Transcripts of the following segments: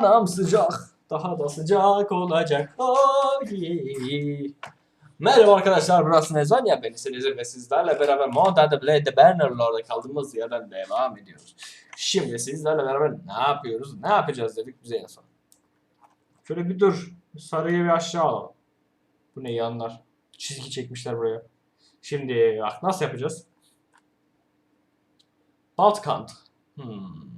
Anam sıcak. Daha da sıcak olacak. Ay. Merhaba arkadaşlar burası Nezvanya ben Esenizim ve sizlerle beraber Modern Blade Bannerlord'da kaldığımız yerden devam ediyoruz. Şimdi sizlerle beraber ne yapıyoruz? Ne yapacağız dedik bize en son. Şöyle bir dur. Sarıyı bir aşağı alalım. Bu ne yanlar? Çizgi çekmişler buraya. Şimdi nasıl yapacağız? Baltkant. Hmm.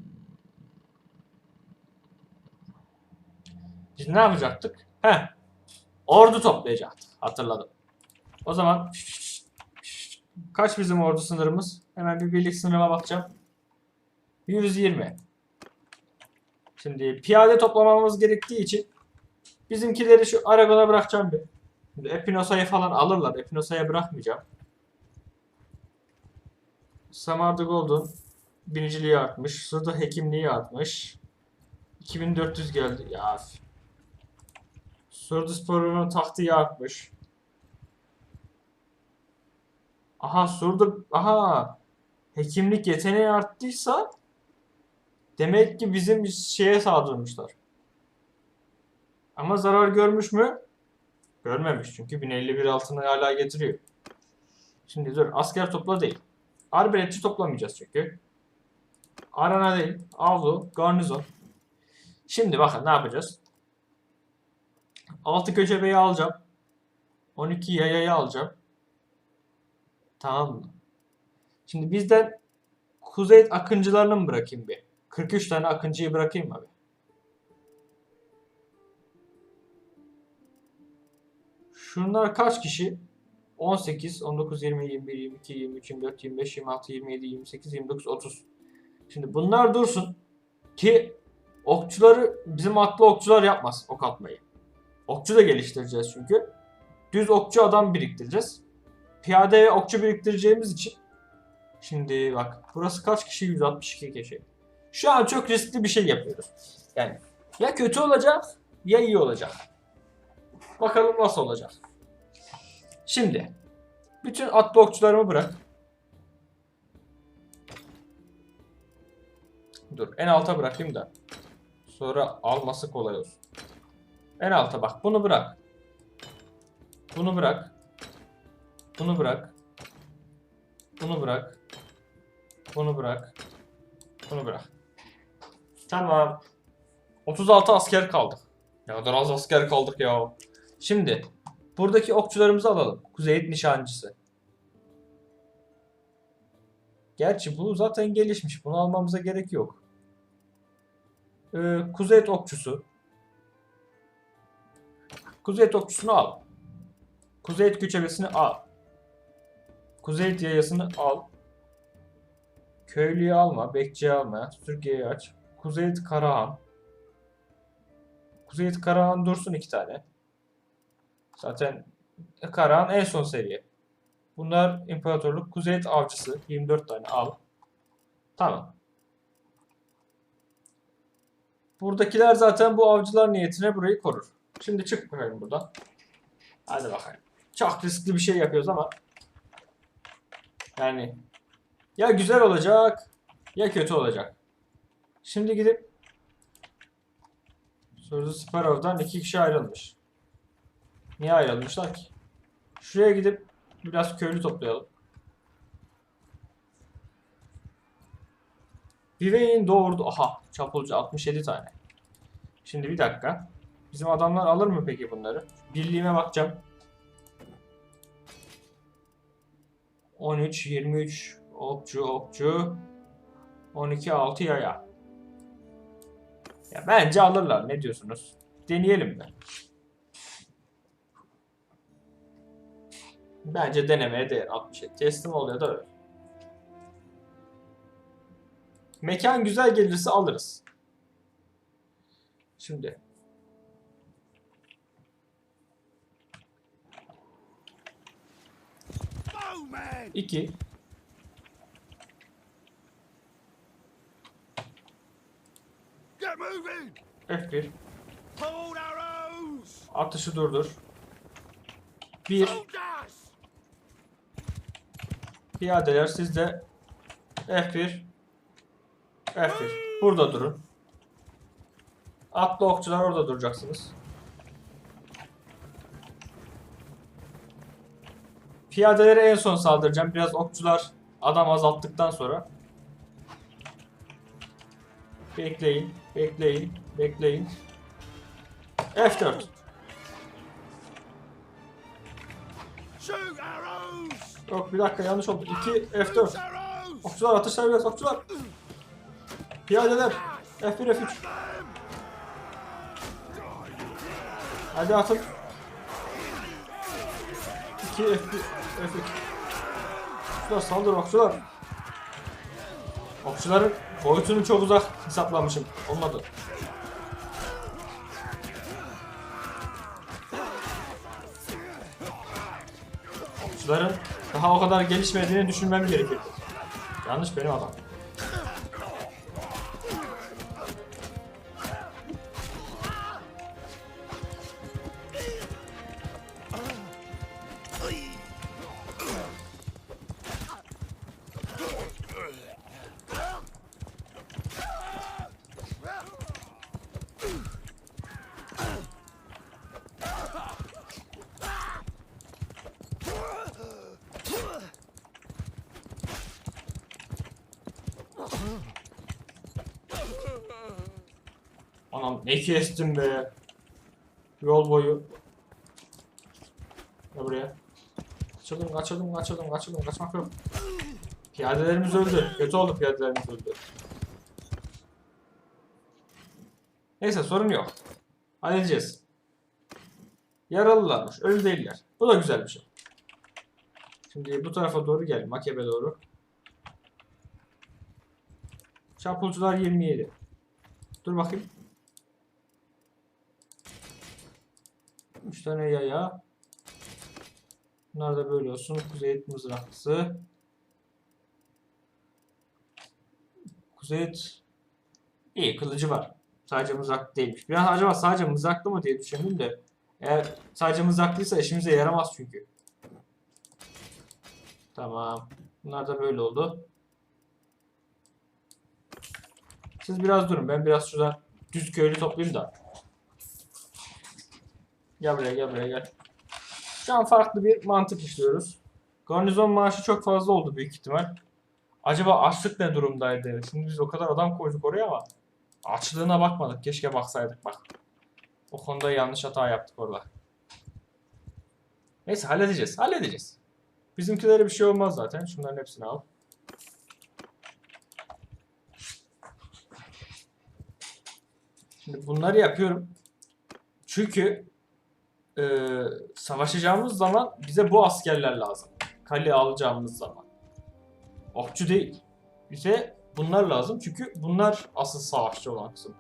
Biz ne yapacaktık? He. Ordu toplayacaktık. Hatırladım. O zaman kaç bizim ordu sınırımız? Hemen bir birlik sınırıma bakacağım. 120. Şimdi piyade toplamamız gerektiği için bizimkileri şu Aragon'a bırakacağım bir. Şimdi Epinosa'yı falan alırlar. Epinosa'ya bırakmayacağım. Samardı Golden biniciliği artmış. Sırda hekimliği artmış. 2400 geldi. Ya Surduspor'un tahtı artmış. Aha Surdu... Aha! Hekimlik yeteneği arttıysa demek ki bizim şeye saldırmışlar. Ama zarar görmüş mü? Görmemiş çünkü 1051 altını hala getiriyor. Şimdi dur asker topla değil. Arbeletçi toplamayacağız çünkü. Arana değil. Avlu, garnizon. Şimdi bakın ne yapacağız? 6 köçebeyi alacağım. 12 yayayı alacağım. Tamam mı? Şimdi bizden kuzey akıncılarını mı bırakayım bir? 43 tane akıncıyı bırakayım mı abi? Şunlar kaç kişi? 18, 19, 20, 21, 22, 23, 24, 25, 26, 27, 28, 29, 30. Şimdi bunlar dursun ki okçuları bizim atlı okçular yapmaz ok atmayı. Okçu da geliştireceğiz çünkü. Düz okçu adam biriktireceğiz. Piyade ve okçu biriktireceğimiz için. Şimdi bak burası kaç kişi? 162 kişi. Şu an çok riskli bir şey yapıyoruz. Yani ya kötü olacak ya iyi olacak. Bakalım nasıl olacak. Şimdi bütün atlı okçularımı bırak. Dur en alta bırakayım da. Sonra alması kolay olsun. En alta bak. Bunu bırak. Bunu bırak. Bunu bırak. Bunu bırak. Bunu bırak. Bunu bırak. Tamam. 36 asker kaldık. Ne kadar az asker kaldık ya. Şimdi buradaki okçularımızı alalım. Kuzeyit nişancısı. Gerçi bu zaten gelişmiş. Bunu almamıza gerek yok. Ee, Kuzeyit okçusu. Kuzeyit okçusunu al. Kuzeyit göçebesini al. Kuzeyit yayasını al. Köylüyü alma, bekçiyi alma. Türkiye'yi aç. Kuzeyit Karahan. Kuzeyit Karahan dursun iki tane. Zaten Karahan en son seviye. Bunlar imparatorluk. Kuzeyit avcısı. 24 tane al. Tamam. Buradakiler zaten bu avcılar niyetine burayı korur. Şimdi çık bakalım buradan. Hadi bakalım. Çok riskli bir şey yapıyoruz ama yani ya güzel olacak ya kötü olacak. Şimdi gidip Sözlü Sparrow'dan iki kişi ayrılmış. Niye ayrılmışlar ki? Şuraya gidip biraz köylü toplayalım. Vive'nin doğurdu. Aha çapulcu 67 tane. Şimdi bir dakika. Bizim adamlar alır mı peki bunları? Birliğime bakacağım. 13, 23 okçu, okçu. 12, 6 yaya. Ya bence alırlar. Ne diyorsunuz? Deneyelim mi? Bence denemeye değer 67. Teslim oluyor da öyle. Mekan güzel gelirse alırız. Şimdi 2 Get moving! F1 Hold arrows! Atışı durdur. 1 Soldiers! Piyadeler sizde F1 F1 Burada durun. Atlı okçular orada duracaksınız. Piyadelere en son saldıracağım. Biraz okçular adam azalttıktan sonra. Bekleyin, bekleyin, bekleyin. F4. Shoot arrows! Yok bir dakika yanlış oldu. 2 F4. Shoot arrows! Okçular atış serbest okçular. Piyadeler. F1 F3. Them! Hadi atın. 2 F1 F3. Okçular saldır okçular. Okçuların boyutunu çok uzak hesaplamışım. Olmadı. Okçuların daha o kadar gelişmediğini düşünmem gerekir. Yanlış benim adam. Anam ne kestim be. Yol boyu. Gel buraya. Kaçalım, kaçalım, kaçalım, kaçalım, kaçmak yok. Piyadelerimiz öldü. Kötü oldu piyadelerimiz öldü. Neyse sorun yok. Halledeceğiz. Yaralılarmış, ölü değiller. Bu da güzel bir şey. Şimdi bu tarafa doğru gel, Makebe doğru. Çapulcular 27. Dur bakayım. 3 tane yaya. Bunlar da böyle olsun. Kuzeyit mızraklısı. Kuzeyit iyi kılıcı var. Sadece mızraklı değilmiş. Biraz acaba sadece mızraklı mı diye düşündüm de eğer sadece mızraklıysa işimize yaramaz çünkü. Tamam. Bunlar da böyle oldu. Siz biraz durun. Ben biraz şuradan düz köylü toplayayım da. Gel buraya gel buraya gel. Şu an farklı bir mantık işliyoruz. Garnizon maaşı çok fazla oldu büyük ihtimal. Acaba açlık ne durumdaydı? Şimdi biz o kadar adam koyduk oraya ama açlığına bakmadık. Keşke baksaydık bak. O konuda yanlış hata yaptık orada. Neyse halledeceğiz. Halledeceğiz. Bizimkilere bir şey olmaz zaten. Şunların hepsini al. Şimdi bunları yapıyorum. Çünkü e, savaşacağımız zaman bize bu askerler lazım. Kale alacağımız zaman. Okçu değil. Bize bunlar lazım çünkü bunlar asıl savaşçı olan kısım.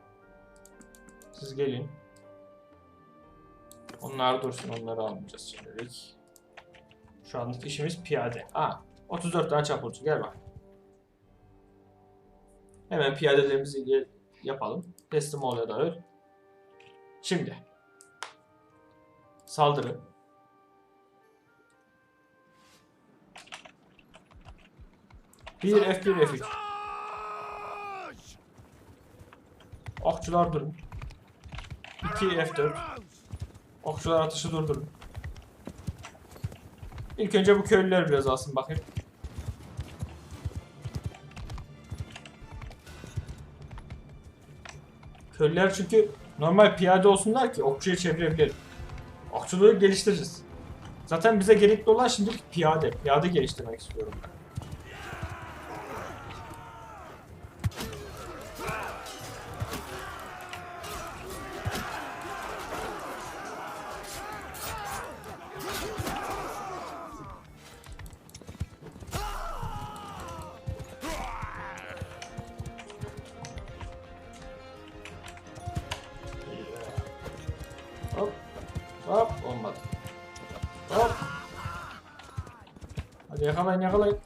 Siz gelin. Onlar dursun onları almayacağız şimdilik. Şu anlık işimiz piyade. Ha, 34 tane çapulcu gel bak. Hemen piyadelerimizi yapalım. Teslim oluyor da Şimdi. Saldırı. Bir F1 F3. Charge! Okçular durun. 2 F4. Arrows! Okçular atışı durdurun. İlk önce bu köylüler biraz alsın bakayım. Köylüler çünkü normal piyade olsunlar ki okçuya çevirebilelim. Okçuluğu geliştiririz. Zaten bize gerekli olan şimdi piyade. Piyade geliştirmek istiyorum ben. Hadi yakalayın yakalayın.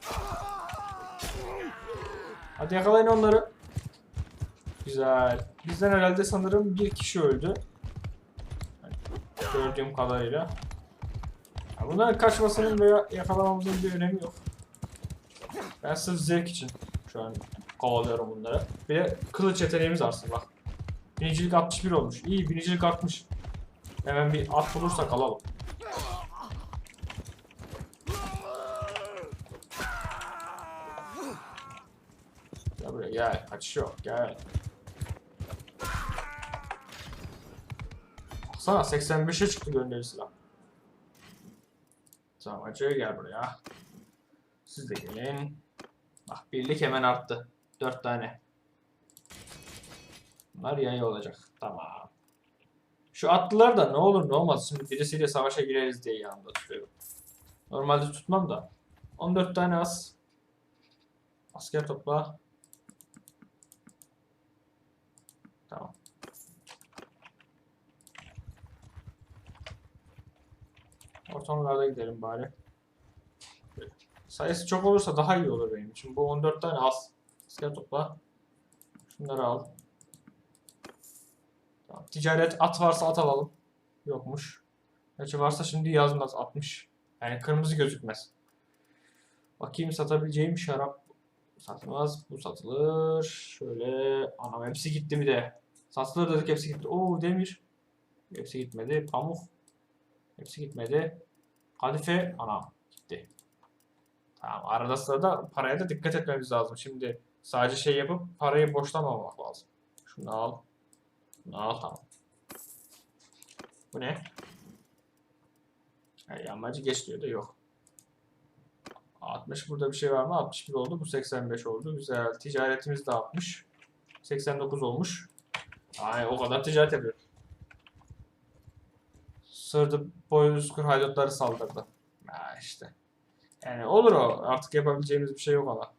Hadi yakalayın onları. Güzel. Bizden herhalde sanırım bir kişi öldü. Gördüğüm kadarıyla. Ya Bunların kaçmasının veya yakalamamızın bir önemi yok. Ben sırf zevk için şu an kovalıyorum bunları. Bir kılıç yeteneğimiz artsın bak. Binicilik 61 olmuş. İyi binicilik artmış. Hemen bir at bulursak alalım. Gel buraya gel. Baksana 85'e çıktı gönderi silah. Tamam acı gel buraya. Siz de gelin. Bak birlik hemen arttı. 4 tane. Bunlar yayı olacak. Tamam. Şu atlılar da ne olur ne olmaz. Şimdi birisiyle savaşa gireriz diye yanımda tutuyorum. Normalde tutmam da. 14 tane az. Asker topla. Tamam. Ortamlarda gidelim bari. Sayısı çok olursa daha iyi olur benim için. Bu 14 tane az. Asker topla. Şunları al. Tamam. Ticaret at varsa at alalım. Yokmuş. Gerçi varsa şimdi yazmaz 60. Yani kırmızı gözükmez. Bakayım satabileceğim şarap satılmaz. Bu satılır. Şöyle anam hepsi gitti bir de. Satılır dedik hepsi gitti. Oo demir. Hepsi gitmedi. Pamuk. Hepsi gitmedi. Kadife anam gitti. Tamam arada sırada paraya da dikkat etmemiz lazım. Şimdi sadece şey yapıp parayı boşlamamak lazım. Şunu al. Şunu al tamam. Bu ne? Ha, yağmacı geç diyor da yok. 60 burada bir şey var mı? 61 oldu. Bu 85 oldu. Güzel. Ticaretimiz de 60. 89 olmuş. Ay o kadar ticaret yapıyor. Sırdı boynuzkur haydutları saldırdı. Ha işte. Yani olur o. Artık yapabileceğimiz bir şey yok ama.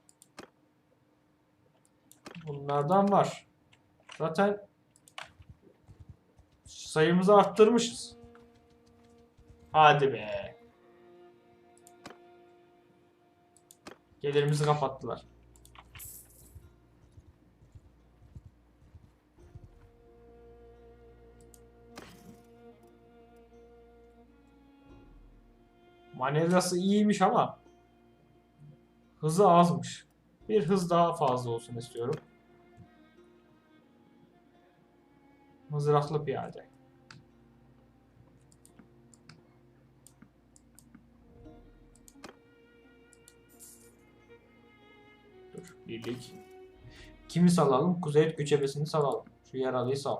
Bunlardan var. Zaten sayımızı arttırmışız. Hadi be. Gelirimizi kapattılar. Manevrası iyiymiş ama hızı azmış. Bir hız daha fazla olsun istiyorum. Mızraklı piyade. Birlik. Kimi salalım? Kuzey göçebesini salalım. Şu yaralıyı sal.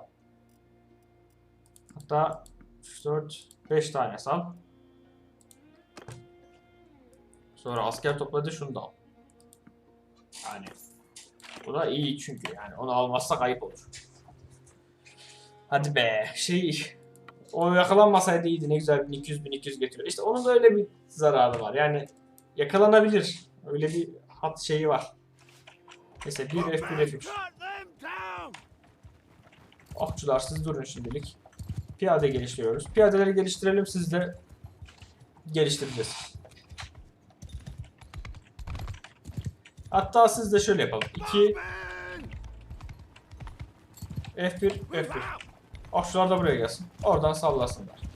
Hatta 3, 4, 5 tane sal. Sonra asker topladı şunu da al. Yani bu da iyi çünkü yani onu almazsak ayıp olur. Hadi be şey o yakalanmasaydı iyiydi ne güzel 1200 1200 getiriyor. İşte onun da öyle bir zararı var. Yani yakalanabilir. Öyle bir hat şeyi var. Neyse 1 F 1 F3. Cut them down! Okçular siz durun şimdilik. Piyade geliştiriyoruz. Piyadeleri geliştirelim siz de geliştireceğiz. Hatta siz de şöyle yapalım. 2 Man! F1 F1. Okçular da buraya gelsin. Oradan sallasınlar.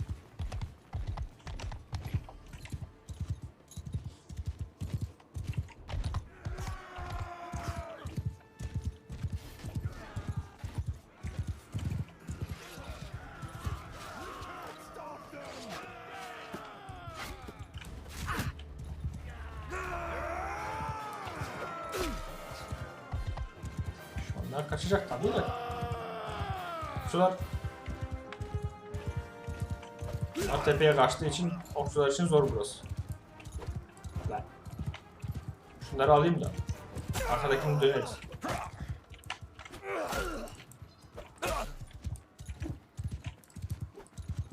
Onlar kaçacak tabii de. Okçular Bunlar tepeye kaçtığı için okçular için zor burası. Lan. Şunları alayım da. Arkadakini döneriz.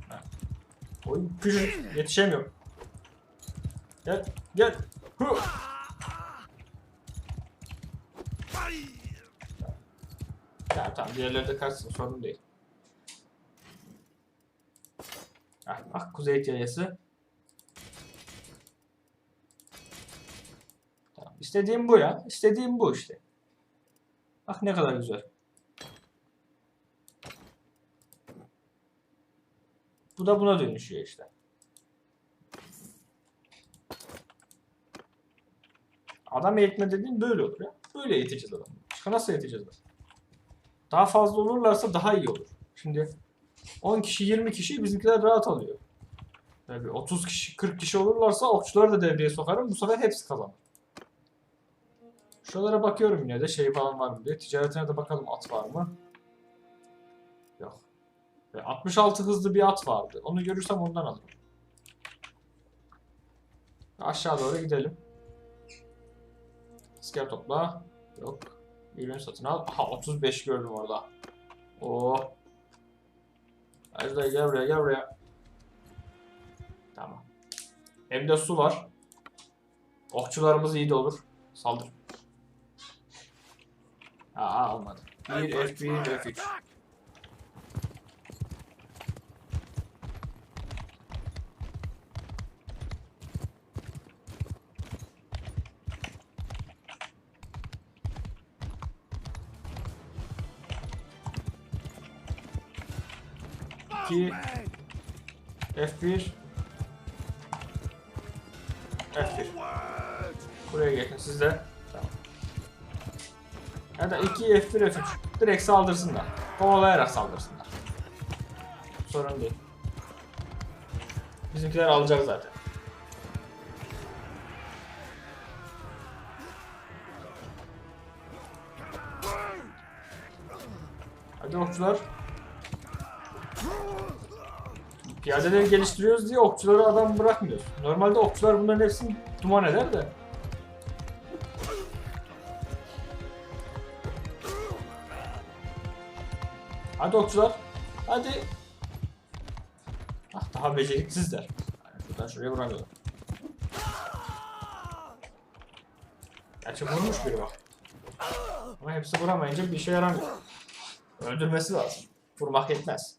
Ha. Oy küçük yetişemiyorum. Gel gel. Hu. Ya tamam diğerleri de kaçsın sorun değil. Ah, ah kuzey yayası. Tamam. İstediğim bu ya. İstediğim bu işte. Bak ne kadar güzel. Bu da buna dönüşüyor işte. Adam eğitme dediğin böyle olur ya. Böyle eğiteceğiz adamı. Nasıl eğiteceğiz adamı? Daha fazla olurlarsa daha iyi olur. Şimdi 10 kişi 20 kişi bizimkiler rahat alıyor. Tabii 30 kişi 40 kişi olurlarsa okçuları da devreye sokarım. Bu sefer hepsi kazanır. Şuralara bakıyorum yine de şey falan var mı diye. Ticaretine de bakalım at var mı? Yok. Ve 66 hızlı bir at vardı. Onu görürsem ondan alırım. Aşağı doğru gidelim. İsker topla. Yok. Ürün satın al. Aha 35 gördüm orada. Oo. Hadi gel buraya gel buraya. Tamam. Hem de su var. Okçularımız iyi de olur. Saldır. Aa olmadı. 1 F1 F3. İki F1 F1 Forward! Buraya geçin siz de. Tamam. Ya da 2 F1 F3. Direkt saldırsınlar. Kovalayarak saldırsınlar. Sorun değil. Bizimkiler alacak zaten. Hadi okçular. Piyadeleri geliştiriyoruz diye okçuları adam bırakmıyoruz. Normalde okçular bunların hepsini duman eder de. Hadi okçular. Hadi. Ah daha beceriksizler. Yani şuradan şuraya vuramıyorlar. Gerçi vurmuş biri bak. Ama hepsi vuramayınca bir işe yaramıyor. Öldürmesi lazım. Vurmak yetmez.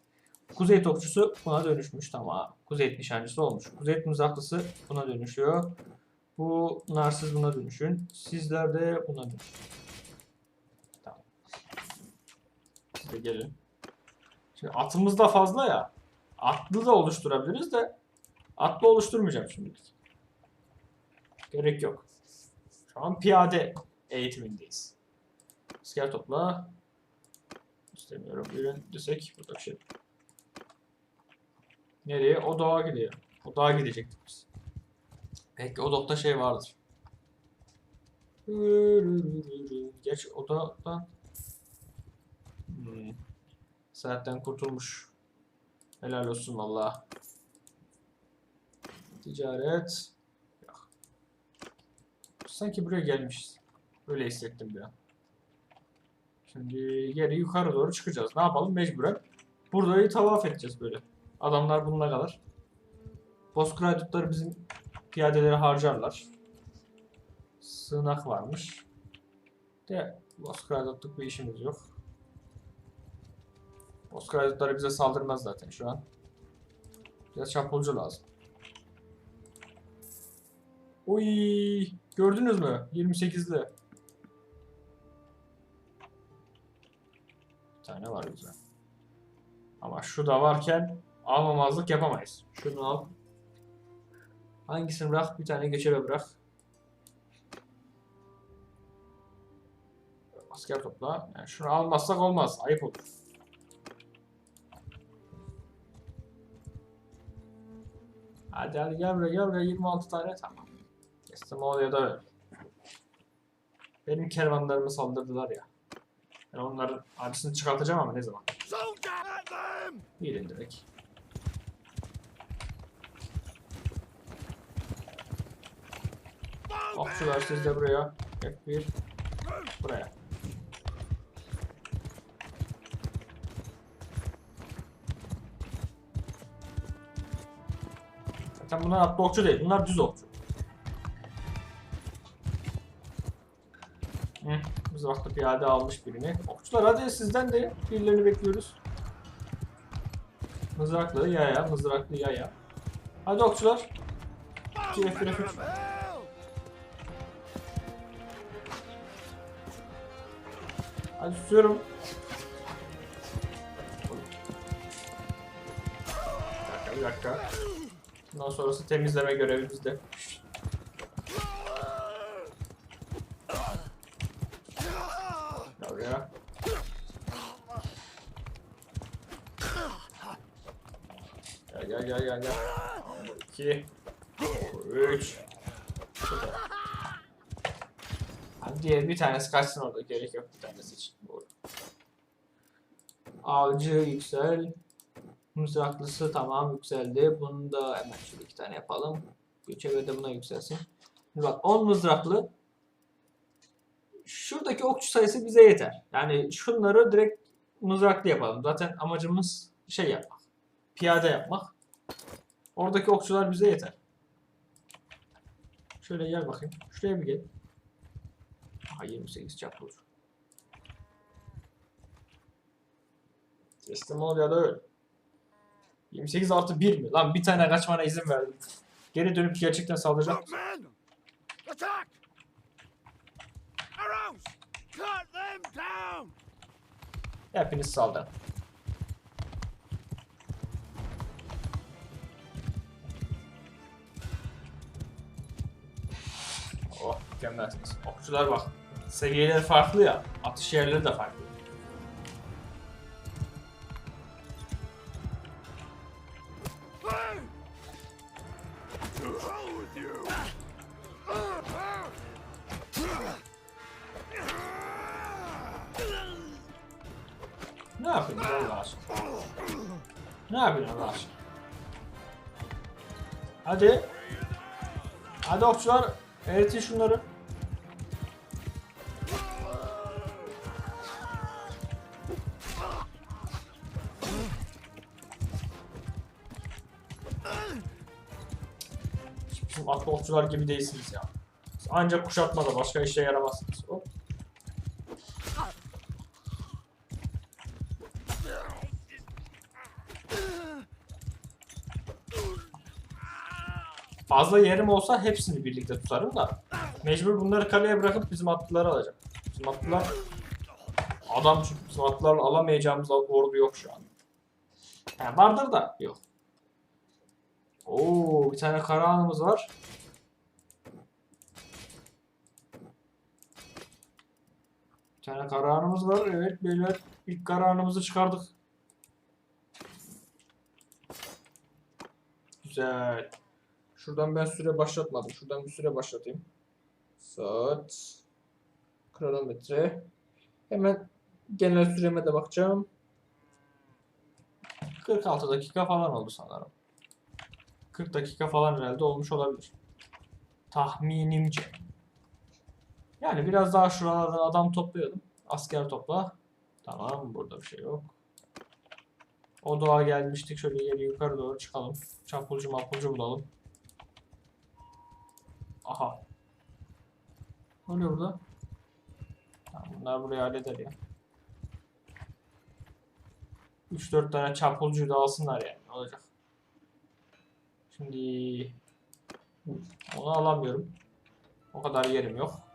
Kuzey topçusu buna dönüşmüş tamam. Kuzey nişancısı olmuş. Kuzey mızraklısı buna dönüşüyor. Bu narsız buna dönüşün. Sizler de buna dönüşün. Tamam. Siz de gelin. Şimdi atımız da fazla ya. Atlı da oluşturabiliriz de atlı oluşturmayacağım şimdi. Gerek yok. Şu an piyade eğitimindeyiz. İsker topla. İstemiyorum. Ürün desek burada bir şey. Nereye? O dağa gidiyor. O dağa gidecektik biz. Belki o dokta şey vardır. Geç o da hmm. Saatten kurtulmuş. Helal olsun valla. Ticaret. Yok. Sanki buraya gelmişiz. Öyle hissettim bir an. Şimdi geri yukarı doğru çıkacağız. Ne yapalım mecburen. Burayı tavaf edeceğiz böyle. Adamlar bununla kalır. Bozkıraydıkları bizim piyadeleri harcarlar. Sığınak varmış. De Bozkıraydıklık bir işimiz yok. Bozkıraydıkları bize saldırmaz zaten şu an. Bize çapulcu lazım. Uy, gördünüz mü? 28'li. Bir tane var güzel. Ama şu da varken almamazlık yapamayız. Şunu al. Hangisini bırak? Bir tane geçere bırak. Asker topla. Yani şunu almazsak olmaz. Ayıp olur. Hadi hadi gel buraya gel buraya 26 tane tamam. Teslim ol ya da. Benim kervanlarımı saldırdılar ya. Ben onların acısını çıkartacağım ama ne zaman? Gelin direkt. Okçular siz de buraya. F1. Buraya. Zaten bunlar atlı okçu değil. Bunlar düz okçu. Hı, biz vakti piyade almış birini. Okçular hadi sizden de birilerini bekliyoruz. Mızraklı yaya, mızraklı yaya. Hadi okçular. İki F1 F3. Ben susuyorum. Bir dakika bir dakika. Bundan sonrası temizleme görevi bizde. Buraya. Gel gel gel gel gel. 2 3 diğer bir tanesi kaçsın orada gerek yok bir tanesi için. Doğru. Avcı yüksel. Mızraklısı tamam yükseldi. Bunu da hemen şöyle iki tane yapalım. Göçebe de buna yükselsin. Bak 10 mızraklı. Şuradaki okçu sayısı bize yeter. Yani şunları direkt mızraklı yapalım. Zaten amacımız şey yapmak. Piyade yapmak. Oradaki okçular bize yeter. Şöyle gel bakayım. Şuraya bir gel. Aha 28 çaplı olur. Teslim ol ya da öl. 28 artı 1 mi? Lan bir tane kaçmana izin verdim. Geri dönüp gerçekten saldıracak mısın? Hepiniz saldırın. Oh mükemmelsiniz. Okçular bak. Seviyeleri farklı ya. Atış yerleri de farklı. Ne yapıyorsunuz Allah aşkına? Ne yapıyorsun Allah aşkına? Hadi. Hadi okçular. Eritin şunları. Okçular gibi değilsiniz ya. Siz Ancak kuşatmada başka işe yaramazsınız. Hop. Fazla yerim olsa hepsini birlikte tutarım da. Mecbur bunları kaleye bırakıp bizim atlıları alacağım. Bizim atlılar adam çünkü bizim atlılarla alamayacağımız ordu yok şu an. Yani vardır da yok. Oo bir tane karahanımız var. Tane karahanımız var. Evet beyler ilk karahanımızı çıkardık. Güzel. Şuradan ben süre başlatmadım. Şuradan bir süre başlatayım. Saat. Kronometre. Hemen genel süreme de bakacağım. 46 dakika falan oldu sanırım. 40 dakika falan herhalde olmuş olabilir. Tahminimce. Yani biraz daha şuralardan adam topluyordum. Asker topla. Tamam burada bir şey yok. O doğa gelmiştik. Şöyle geri yukarı doğru çıkalım. Çapulcu mapulcu bulalım. Aha. Ne oluyor burada? Tamam, bunlar burayı halleder ya. 3-4 tane çapulcuyu da alsınlar yani. Ne olacak? Şimdi onu alamıyorum. O kadar yerim yok.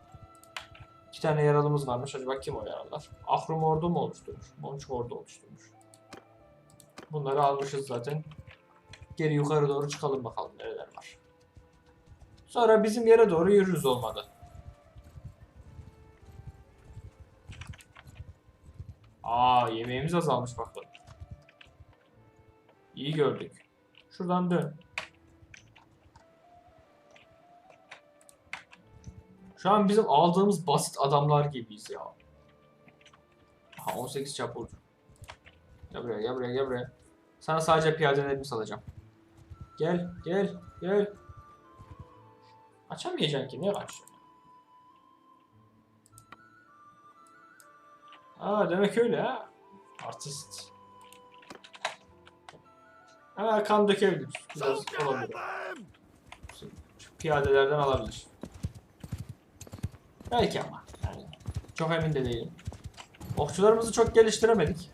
Tane yaralımız varmış. Acaba kim o yaralılar? Ahrum ordu mu oluşturmuş? Monçuk ordu oluşturmuş. Bunları almışız zaten. Geri yukarı doğru çıkalım bakalım nereler var. Sonra bizim yere doğru yürürüz olmadı. Aa yemeğimiz azalmış bakalım. İyi gördük. Şuradan dön. Şu an bizim aldığımız basit adamlar gibiyiz ya. Aha 18 çapulcu. Gel buraya gel buraya gel buraya. Sana sadece piyadelerimi salacağım. Gel gel gel. Açamayacaksın ki niye açıyorsun? Aa demek öyle ha. Artist. Ha kan dökebilir. Biraz olabilir. Şu piyadelerden alabilir. Belki ama. Yani çok emin de değilim. Okçularımızı çok geliştiremedik.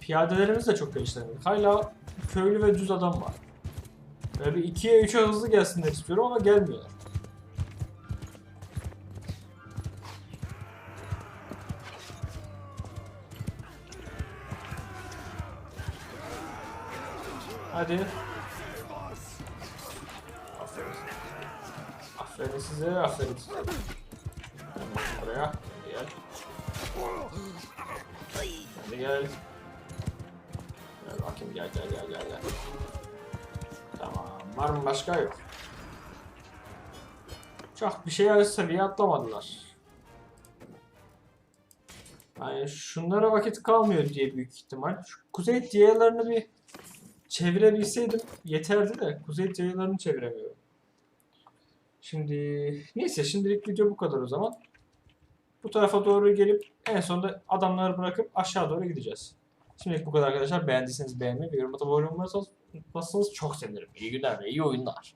Piyadelerimizi de çok geliştiremedik. Hala köylü ve düz adam var. Böyle bir 2'ye 3'e hızlı gelsinler istiyorum ama gelmiyorlar. Hadi. Aferin size, aferin. Oraya. Gel. Hadi gel. Gel bakayım gel gel gel gel gel. Tamam. Var mı başka yok. Çok bir şey seviye atlamadılar. Yani şunlara vakit kalmıyor diye büyük ihtimal. Şu kuzey diyalarını bir çevirebilseydim yeterdi de kuzey diyalarını çeviremiyorum. Şimdi neyse şimdilik video bu kadar o zaman. Bu tarafa doğru gelip en sonunda adamları bırakıp aşağı doğru gideceğiz. Şimdilik bu kadar arkadaşlar. Beğendiyseniz beğenmeyi ve yorum atıp abone olmayı çok sevinirim. İyi günler ve iyi oyunlar.